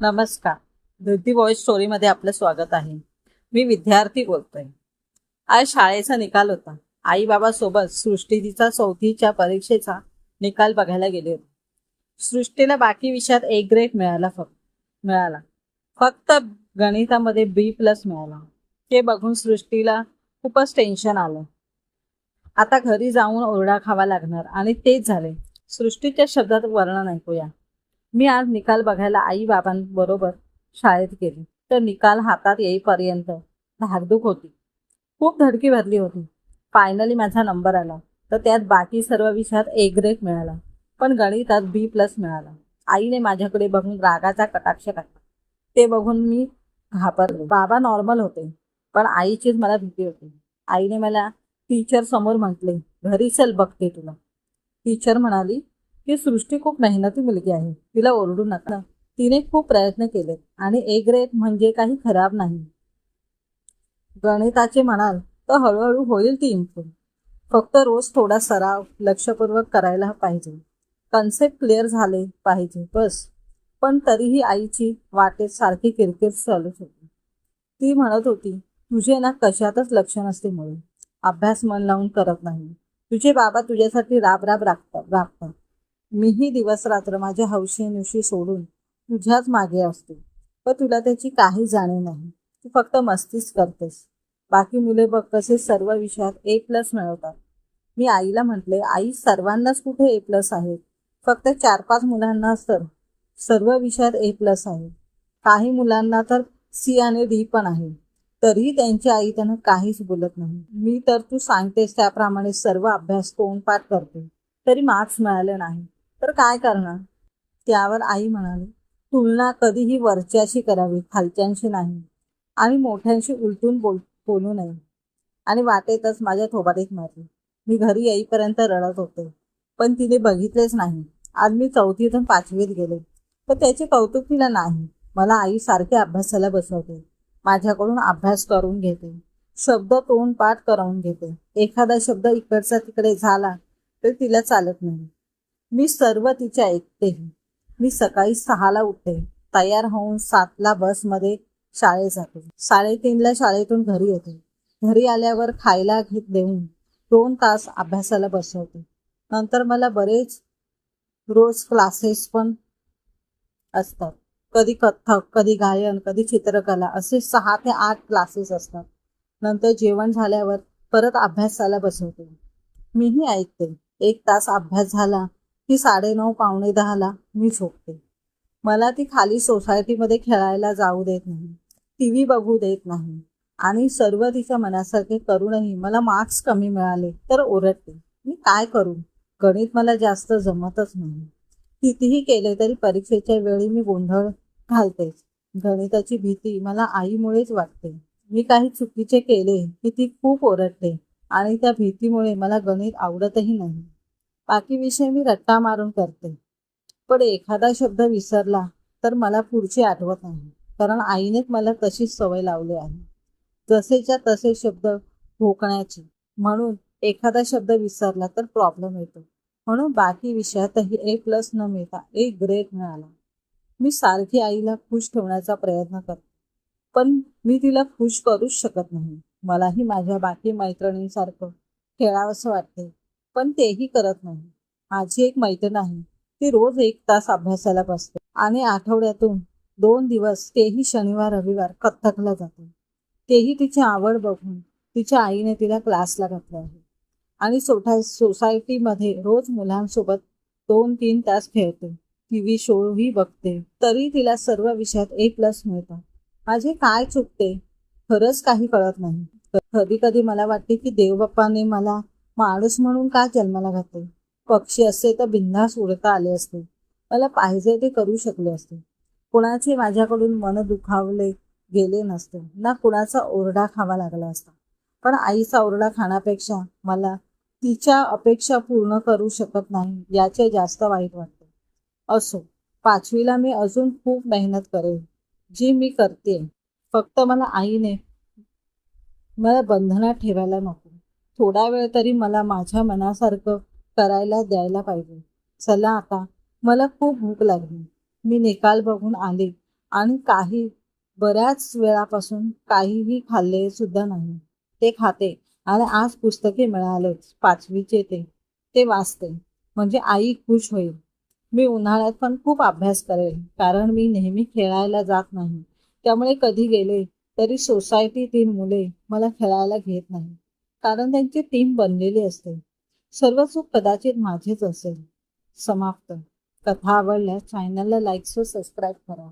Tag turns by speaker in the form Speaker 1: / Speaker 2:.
Speaker 1: नमस्कार. धृती व्हॉइस स्टोरीमध्ये आपलं स्वागत आहे. मी विद्यार्थी बोलतोय. आज शाळेचा निकाल होता. आई बाबा सोबत सृष्टीचा चौथीच्या परीक्षेचा निकाल बघायला गेले होते. सृष्टीला बाकी विषयात ए ग्रेड मिळाला फक्त मिळाला. फक्त गणितामध्ये बी प्लस मिळाला. ते बघून सृष्टीला खूपच टेन्शन आलं. आता घरी जाऊन ओरडा खावा लागणार आणि तेच झाले. सृष्टीच्या शब्दात वर्णन ऐकूया. मी आज निकाल बघायला आई बाबांबरोबर शाळेत गेली. तर निकाल हातात येईपर्यंत धाकधूक होती. खूप धडकी भरली होती. फायनली माझा नंबर आला. तर त्यात बाकी सर्व विषयात ए ग्रेड मिळाला. पण गणितात बी प्लस मिळाला. आईने माझ्याकडे बघून रागाचा कटाक्ष टाकला ते बघून मी घाबरले. बाबा नॉर्मल होते. पण आईचीच मला भीती होती. आईने मला टीचर समोर म्हटले घरी चल बघते तुला. टीचर म्हणाली की सृष्टी खूप मेहनती मुलगी आहे. तिला ओरडू नका. तिने खूप प्रयत्न केले आणि ए ग्रेड म्हणजे काही खराब नाही. गणिताचे म्हणाल तर हळूहळू होईल ती इम्प्रूव्ह फक्त रोज थोडा सराव लक्षपूर्वक करायला पाहिजे. कन्सेप्ट क्लिअर झाले पाहिजे बस. पण तरीही आईची वाटेत सारखी किरकिर चालूच होती. ती म्हणत होती तुझे ना कशातच लक्ष नसते मुळे अभ्यास मन लावून करत नाही. तुझे बाबा तुझ्यासाठी राब राब राखतात राखतात मीही दिवस रात्र माझ्या हौशी सोडून तुझ्याच मागे असते. पण तुला त्याची काही जाणीव नाही. तू फक्त मस्तीच करतेस. बाकी मुले बघ कसे सर्व विषयात ए प्लस मिळवतात. मी आईला म्हटले आई सर्वांनाच कुठे ए प्लस आहेत फक्त चार पाच मुलांनाच तर सर्व विषयात ए प्लस आहे. काही मुलांना तर सी आणि डी पण आहे. तरीही त्यांची आई त्यांना काहीच बोलत नाही. मी तर तू सांगतेस त्याप्रमाणे सर्व अभ्यास तोंडपाठ करते. तरी मार्क्स मिळाले नाही. तर काय करणार? त्यावर आई म्हणाली तुलना कधीही वरच्याशी करावी खालच्यांशी नाही. आणि मोठ्यांशी उलटून बोल बोलू नये. आणि वाटेतच माझ्या थोबाडीत मारली. मी घरी येईपर्यंत रडत होते. पण तिने बघितलेच नाही. आज मी चौथीतून पाचवीत गेले. पण त्याचे कौतुक तिला नाही. मला आई सारखे अभ्यासाला बसवते. माझ्याकडून अभ्यास करून घेते. शब्द तोंड पाठ करवून घेते. एखादा शब्द इकडचा तिकडे झाला तर तिला चालत नाही. मी सर्व तिचे ऐकते. मी सकाळी सहाला उठते. तयार होऊन सातला बसमध्ये शाळेत जाते. साडेतीनला शाळेतून घरी येते. घरी आल्यावर खायला घेत देऊन दोन तास अभ्यासाला बसवते. नंतर मला बरेच रोज क्लासेस पण असतात. कधी कथ्थक कधी गायन कधी चित्रकला असे सहा ते आठ क्लासेस असतात. नंतर जेवण झाल्यावर परत अभ्यासाला बसवते. मीही ऐकते. एक तास अभ्यास झाला की साडेनऊ पावणे दहाला मी झोपते. मला ती खाली सोसायटीमध्ये खेळायला जाऊ देत नाही टी व्ही बघू देत नाही आणि सर्व तिच्या मनासारखे करूनही मला मार्क्स कमी मिळाले तर ओरडते. मी काय करू? गणित मला जास्त जमतच नाही. कितीही केले तरी परीक्षेच्या वेळी मी गोंधळ घालतेच. गणिताची भीती मला आईमुळेच वाटते. मी काही चुकीचे केले की ती खूप ओरडते आणि त्या भीतीमुळे मला गणित आवडतही नाही. बाकी विषय मी रट्टा मारून करते. पण एखादा शब्द विसरला तर मला पुढचे आठवत नाही कारण आईनेच मला तशीच सवय लावली आहे. जसेच्या तसे शब्द भोकण्याची म्हणून एखादा शब्द विसरला तर प्रॉब्लेम येतो. म्हणून बाकी विषयातही ए प्लस न मिळता ए ग्रेड मिळाला. मी सारखी आईला खुश ठेवण्याचा प्रयत्न करते पण मी तिला खुश करूच शकत नाही. मलाही माझ्या बाकी मैत्रिणींसारखं खेळावंसं वाटते. पण तेही करत नाही. माझी एक मैत्रीण आहे ती रोज एक तास अभ्यासाला बसते आणि आठवड्यातून दोन दिवस तेही शनिवार रविवार कथ्थकला जाते. तेही तिची आवड बघून तिच्या आईने तिला क्लासला घातलं आहे आणि सोठा सोसायटीमध्ये रोज मुलांसोबत दोन तीन तास खेळते. टी व्ही शोही बघते. तरी तिला सर्व विषयात ए प्लस मिळतात. माझे काय चुकते? खरंच काही कळत नाही. कधी कधी मला वाटते की देवबाप्पाने मला माणूस म्हणून का जन्माला घातले पक्षी असते तर बिंदास उडता आले असते. मला पाहिजे ते करू शकले असते. कुणाचे माझ्याकडून मन दुखावले गेले नसते. ना कुणाचा ओरडा खावा लागला असता. पण आईचा ओरडा खाण्यापेक्षा मला तिच्या अपेक्षा पूर्ण करू शकत नाही याचे जास्त वाईट वाटते. असो पाचवीला मी अजून खूप मेहनत करेन. जी मी करते फक्त मला आईने मला बंधनात ठेवायला नको. थोडा वेळ तरी मला माझ्या मनासारखं करायला द्यायला पाहिजे. चला आता. मला खूप भूक लागली. मी निकाल बघून आले आणि काही बऱ्याच वेळापासून काहीही खाल्ले सुद्धा नाही. ते खाते आणि आज पुस्तके मिळालेच पाचवीचे ते. ते वाचते. म्हणजे आई खुश होईल. मी उन्हाळ्यात पण खूप अभ्यास करेल. कारण मी नेहमी खेळायला जात नाही. त्यामुळे कधी गेले तरी सोसायटीतील मुले मला खेळायला घेत नाही कारण त्यांची टीम बनलेली असते सर्व चूक कदाचित माझीच असेल. समाप्त. कथा आवडल्यास चॅनलला लाईक व सबस्क्राईब करा.